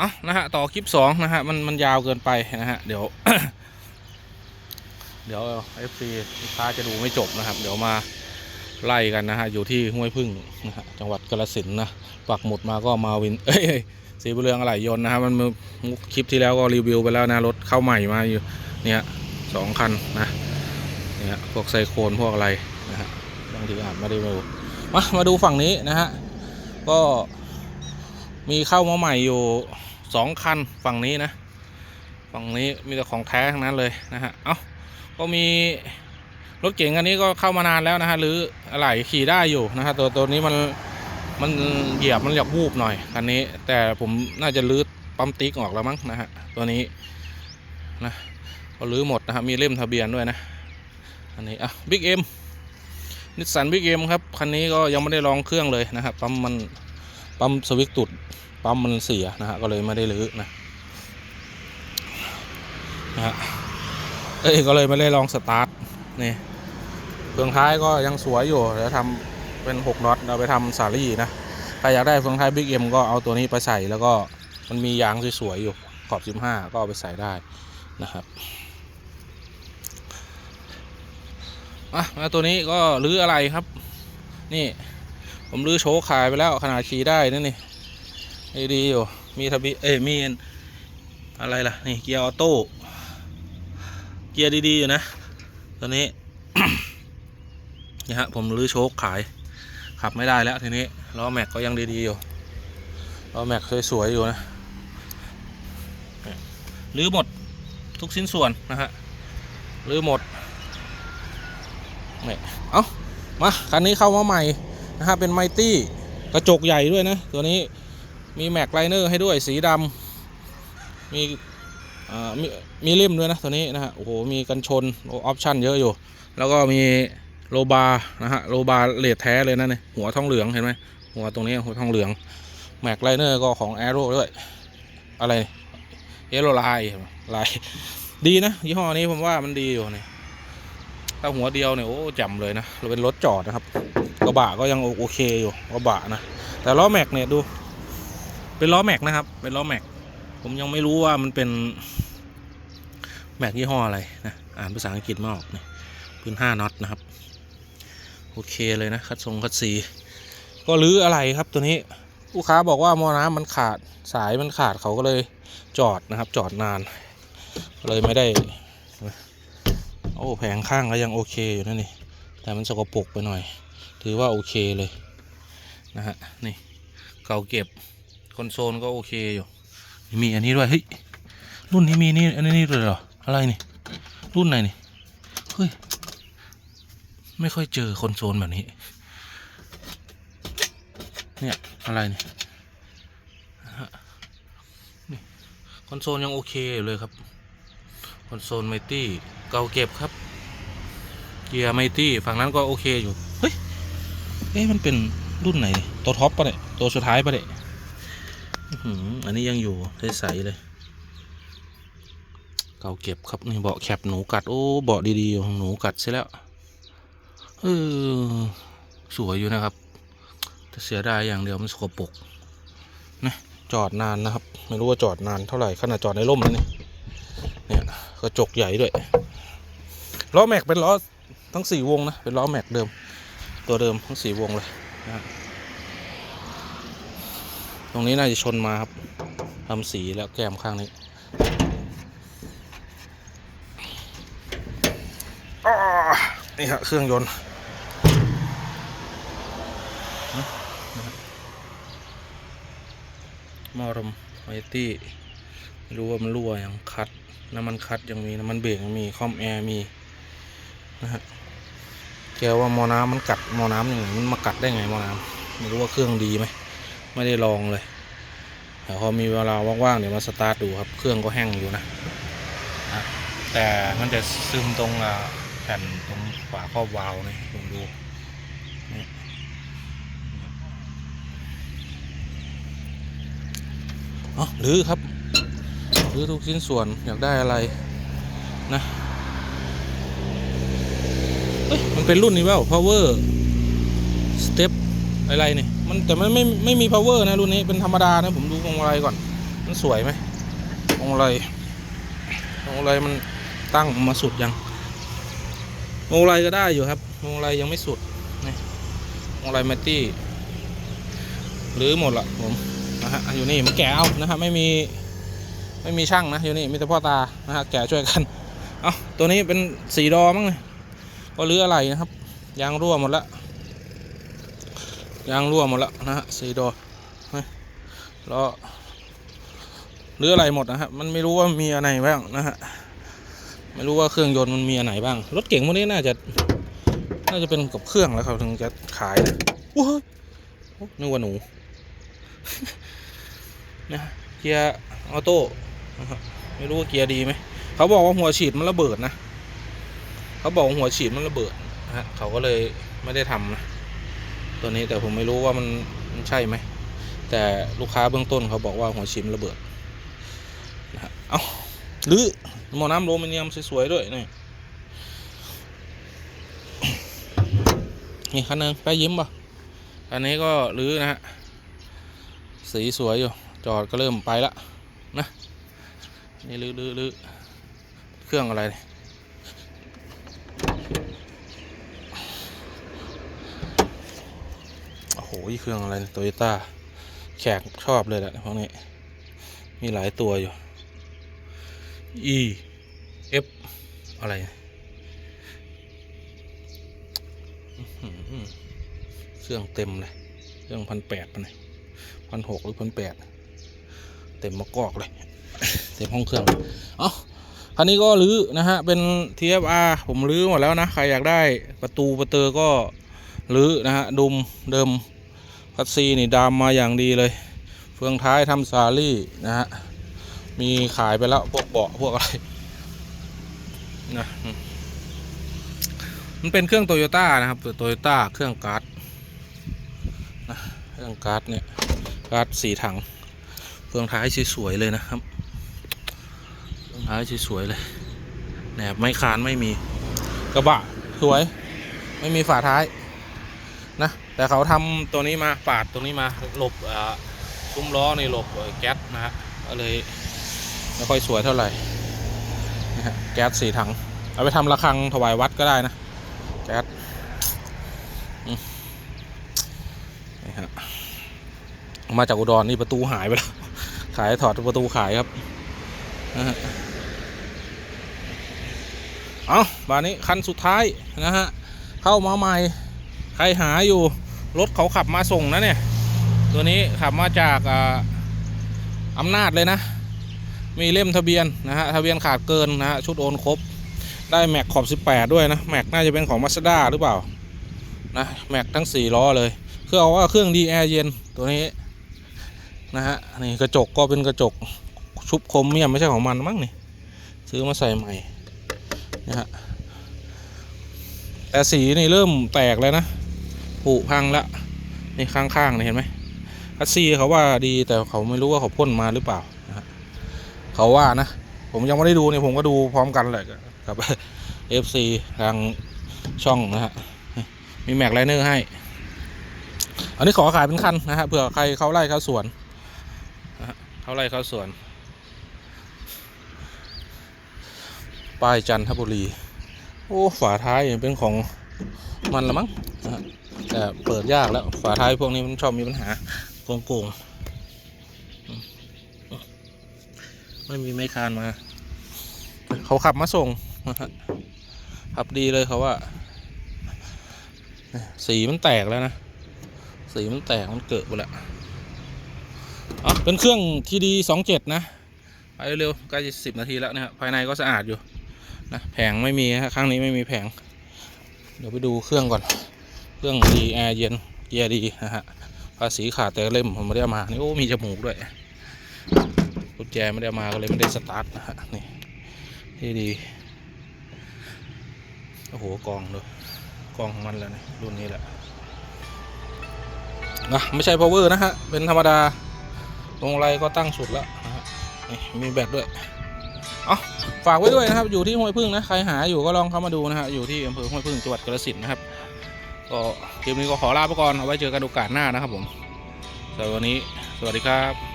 อะนะฮะต่อคลิปสองนะฮะมันมันยาวเกินไปนะฮะเดี๋ยว เดี๋ยวเอฟซีลูกค้าจะดูไม่จบนะครับ เดี๋ยวมาไล่กันนะฮะอยู่ที่ห้วยพึ่งนะฮะจังหวัดกาฬสินธุ์นะปักหมุดมาก็มาวิน เอ้ยสีบุญเรืองอะไหล่ยนต์นะครับมันมือคลิปที่แล้วก็รีวิวไปแล้วนะรถเข้าใหม่มาอยู่เนี่ยสองคันนะเนี่ยพวกไซโคนพวกอะไรนะฮะบางทีอาจไม่ได้ดูมามาดูฝั่งนี้นะฮะก็มีเข้ามาใหม่อยู่ สองคันฝั่งนี้นะ ฝั่งนี้มีแต่ของแท้ทั้งนั้นเลยนะฮะ เอ้าก็มีรถเก๋งอันนี้ก็เข้ามานานแล้วนะฮะหรืออะไรขี่ได้อยู่นะฮะตัวตัวนี้มันมันเหยียบมันอยากวูบหน่อยคันนี้ แต่ผมน่าจะลื้อปั๊มติ๊กออกแล้วมั้งนะฮะตัวนี้นะก็ลื้อหมดนะฮะมีเล่มทะเบียนด้วยนะอันนี้อะบิ๊กเอ็มนิสสันบิ๊กเอ็มครับคันนี้ก็ยังไม่ได้ลองเครื่องเลยนะครับปั๊มมันปั๊มสวิตช์ตุด ปั๊มมันเสียนะฮะก็เลยไม่ได้ลื้อนะนะฮะเอ้ยก็เลยไม่ได้ลองสตาร์ทนี่เฟืองท้ายก็ยังสวยอยู่เดี๋ยวทำเป็น6น็อตเราไปทำสาลี่นะใครอยากได้เฟืองท้ายบิ๊กเอ็มก็เอาตัวนี้ไปใส่แล้วก็มันมียางสวยๆอยู่ขอบ 15 ก็เอาไปใส่ได้นะครับอะมาตัวนี้ก็รื้ออะไรครับ นี่ ผมรื้อโชว์ขายไปแล้วขนาดขี่ได้นั่นนี่นี่ ดีอยู่ มีทะเบียนเอ้มีอะไรล่ะ นี่เกียร์ออโต้ เกียร์ดี ๆ อยู่นะ ตัวนี้ นี่ฮะ ผมรื้อโชคขาย ขับไม่ได้แล้วทีนี้ ล้อแม็กก็ยังดี ๆ อยู่ ล้อแม็กสวย ๆ อยู่นะรื้อหมดทุกชิ้นส่วนนะฮะรื้อหมดนี่เอ้า มา คันนี้เข้ามาใหม่นะฮะ เป็นไมตี้ กระจกใหญ่ด้วยนะ ตัวนี้ มีแม็กไลเนอร์ให้ด้วยสีดำมีมีมีเล่มด้วยนะตัวนี้นะฮะโอ้โหมีกันชนออปชั่นเยอะอยู่ แล้วก็มีโลบาร์นะฮะโลบาร์เลดแท้เลยนะเนี่ยหัวทองเหลืองเห็นไหมหัวตรงนี้หัวทองเหลืองแม็กไลเนอร์ก็ของแอโร่ด้วย อะไรเอโรไลลายดีนะยี่ห้อนี้ผมว่ามันดีอยู่เนี่ยถ้าหัวเดียวเนี่ยโอ้จำเลยนะเราเป็นรถจอดนะครับกระบะก็ยังโอเคอยู่กระบะนะแต่ล้อแม็กเนี่ยดู เป็นล้อแม็กนะครับ เป็นล้อแม็ก ผมยังไม่รู้ว่ามันเป็นแม็กยี่ห้ออะไรนะ อ่านภาษาอังกฤษไม่ออกนี่พื้นห้าน็อตนะครับ โอเคเลยนะ คัดทรงคัดสีก็รื้ออะไรครับตัวนี้ ลูกค้าบอกว่ามอน้ำมันขาดสายมันขาดเขาก็เลยจอดนะครับ จอดนาน เลยไม่ได้ โอ้แผงข้างก็ยังโอเคอยู่นะนี่ แต่มันสกปรกไปหน่อย ถือว่าโอเคเลยนะฮะนี่เก่าเก็บ อนโซลก็โอเคอยู่มีอันนี้ด้วยเฮ้ยรุ่นนี้มีนี่อันนี้ด้วยเหรออะไรนี่รุ่นไหนนี่เฮ้ยไม่ค่อยเจอคอนโซลแบบนี้ เนี่ยอะไรนี่นี่คอนโซลยังโอเคอยู่เลยครับคอนโซลไมตี้เก่าเก็บครับเกียร์ไมตี้ฝั่งนั้นก็โอเคอยู่เฮ้ยเอ๊ะมันเป็นรุ่นไหนตัวท็อปปะเนี่ยตัวสุดท้ายปะเนี่ย อันนี้ยังอยู่ใสๆเลย เก่าเก็บครับนี่เบาะแคบหนูกัดโอ้เบาะดีๆของหนูกัดใช่แล้วเออสวยอยู่นะครับแต่เสียดายอย่างเดียวมันสกปรกนะจอดนานนะครับ ไม่รู้ว่าจอดนานเท่าไหร่ขนาดจอดในร่มแล้วนี่เนี่ยกระจกใหญ่ด้วยล้อแม็กเป็นล้อทั้งสี่วงนะเป็นล้อแม็กเดิม ตัวเดิมทั้งสี่วงเลยนะ ตรงนี้น่าจะชนมาครับทำสีแล้วแก้มข้างนี้นี่ฮะเครื่องยนต์มอรมไวตี้ไม่รู้ว่ามันรั่วยังคัดน้ำมันคัดยังมีน้ำมันเบรกยังมีคอมแอร์มีนะฮะแกว่ามอน้ำมันกัดมอน้ำอย่างไงมันมากัดได้ไงมอน้ำไม่รู้ว่าเครื่องดีไหม ไม่ได้ลองเลยแต่พอมีเวลาว่างๆเดี๋ยวมาสตาร์ทดูครับ เครื่องก็แห้งอยู่นะแต่มันจะซึมตรงแผ่นตรงฝาครอบวาล์วนี่ผมดูนี่อ๋อหรือครับหรือทุกชิ้นส่วนอยากได้อะไรนะมันเป็นรุ่นนี้เปล่า power step อะไรเนี่ย มันแต่มันไม่ไม่มี power นะรุ่นนี้เป็นธรรมดานะผมดูพวงมาลัยก่อน มันสวยไหมวงมาลัยวงมาลัยมันตั้งมาสุดยังวงมาลัยก็ได้อยู่ครับวงมาลัยยังไม่สุดนี่วงมาลัยแมตตี้หรือหมดละผมนะฮะอยู่นี่มันแกะเอานะฮะไม่มีไม่มีช่างนะอยู่นี่มีแต่พ่อตานะฮะแกะช่วยกันเอาตัวนี้เป็นสีดอมั้งเนี่ยก็รื้ออะไรนะครับยางรั่วหมดละ ยางรั่วหมดและนะฮะสีดอแล้วรื้ออะไรหมดนะฮะมันไม่รู้ว่ามีอะไรบ้างนะฮะไม่รู้ว่าเครื่องยนต์มันมีอันไหนบ้าง รถเก่งพวกนี้น่าจะน่าจะเป็นกับเครื่องแล้วเขาถึงจะขายนะโอ้ยนึกว่าหนูนะเกียร์ออโต้ไม่รู้ว่าเกียร์ดีไหมเขาบอกว่าหัวฉีดมันระเบิดนะเขาบอกว่าหัวฉีดมันระเบิดนะฮะเขาก็เลยไม่ได้ทำนะ ตัวนี้แต่ผมไม่รู้ว่ามันมันใช่ไหม แต่ลูกค้าเบื้องต้นเขาบอกว่าหัวฉีดมันระเบิดนะฮะเอาหรือหม้อน้ำโรมิเนียมสวยๆด้วยนี่นี่คันนึงไปยิ้มป่ะอันนี้ก็รื้อนะฮะสีสวยอยู่จอดก็เริ่มไปละนะนี่รื้อรื้อรื้อเครื่องอะไรเนี่ย โอ้โหเครื่องอะไรโตโยต้าแขกชอบเลยแหละพวกนี้ มีหลายตัวอยู่ E F อะไรเอฟอหือเครื่องเต็มเลยเครื่องพันแปดปะเนี่ยพันหกหรือพันแปดเต็มมากอกเลย เต็มห้องเครื่องเอ้าคันนี้ก็รื้อนะฮะ เป็น TFR ผมรื้อหมดแล้วนะ ใครอยากได้ประตูประเตอก็ รื้อนะฮะดุมเดิมคัสซีนี่ดามมาอย่างดีเลย เฟืองท้ายทำซารี่นะฮะมีขายไปแล้วพวกเบาะพวกอะไรนะมันเป็นเครื่องโตโยต้านะครับโตโยต้าเครื่องการ์ดนะเครื่องการ์ดเนี่ยการ์ดสีถังเฟืองท้ายสวยๆเลยนะครับเฟืองท้ายสวยๆเลยแหนบไม่คานไม่มีกระบะสวย ไม่มีฝาท้าย แต่เขาทำตัวนี้มาปาดตัวนี้มาหลบอ่าซุ้มล้อในหลบแก๊สนะฮะก็เลยไม่ค่อยสวยเท่าไหร่นะฮะแก๊สสี่ถัง เอาไปทำระฆังถวายวัดก็ได้นะแก๊สนี่ฮะมาจากอุดรนี่ประตูหายไปแล้ว ขายถอดประตูขายครับนะฮะเอาบานนี้คันสุดท้ายนะฮะ เข้ามาใหม่ รหาอยู่รถเขาขับมาส่งนะเนี่ย ตัวนี้ขับมาจากอ่าอำนาจเลยนะ มีเล่มทะเบียนนะฮะทะเบียนขาดเกินนะฮะชุดโอนครบ ได้แม็กขอบ 18 ด้วยนะแม็กน่าจะเป็นของมาสด้าหรือเปล่านะแม็กทั้ง 4 ล้อเลย เครื่องว่าเครื่องดีแอร์เย็นตัวนี้นะฮะนี่กระจกก็เป็นกระจกชุบคมเมียมไม่ใช่ของมันมั้งนี่ซื้อมาใส่ใหม่นะฮะแต่สีนี่เริ่มแตกแล้วนะ ผุพังละนี่ข้างๆนี่เห็นไหมคัสซีเขาว่าดีแต่เขาไม่รู้ว่าเขาพ่นมาหรือเปล่านะฮะเขาว่านะ ผมยังไม่ได้ดูเนี่ยผมก็ดูพร้อมกันแหละกับ FC ทางช่องนะฮะมีแม็กไลเนอร์ให้ อันนี้ขอขายเป็นคันนะฮะเผื่อใครเขาไล่เขาสวนนะฮะเขาไล่เขาสวน ป้ายจันทบุรี โอ้ฝาท้ายเป็นของมันละมั้งนะฮะ แต่เปิดยากแล้ว ฝาท้ายพวกนี้มันชอบมีปัญหาโกงโกงไม่มีไม่คานมา เขาขับมาส่งขับดีเลยเขาว่า สีมันแตกแล้วนะ สีมันแตกมันเกิดไปแล้วอ๋อเป็นเครื่องทีดีสองเจ็ดนะไปเร็วๆใกล้จะสิบนาทีแล้วนะครับภายในก็สะอาดอยู่นะแผงไม่มีฮะข้างนี้ไม่มีแผง เดี๋ยวไปดูเครื่องก่อน เครื่องดีแอร์เย็นเกียร์ดีนะฮะภาษีขาดแต่เล่มผมไม่ได้เอามานี่โอ้มีจมูกด้วยกุญแจไม่ได้มาก็เลยไม่ได้สตาร์ทนะฮะนี่ที่ดีโอ้โหกองเลยกองของมันแล้วนี่รุ่นนี้แหละนะไม่ใช่ power นะฮะ เป็นธรรมดาลงไรก็ตั้งสุดแล้วนะฮะนี่มีแบตด้วยเอาฝากไว้ด้วยนะครับ อยู่ที่ห้วยพึ่งนะ ใครหาอยู่ก็ลองเข้ามาดูนะฮะ อยู่ที่อำเภอห้วยพึ่งจังหวัดกาฬสินนะครับ ก็คลิปนี้ก็ขอลาไปก่อนเอาไว้เจอกันโอกาสหน้านะครับผมสำหรับวันนี้สวัสดีครับ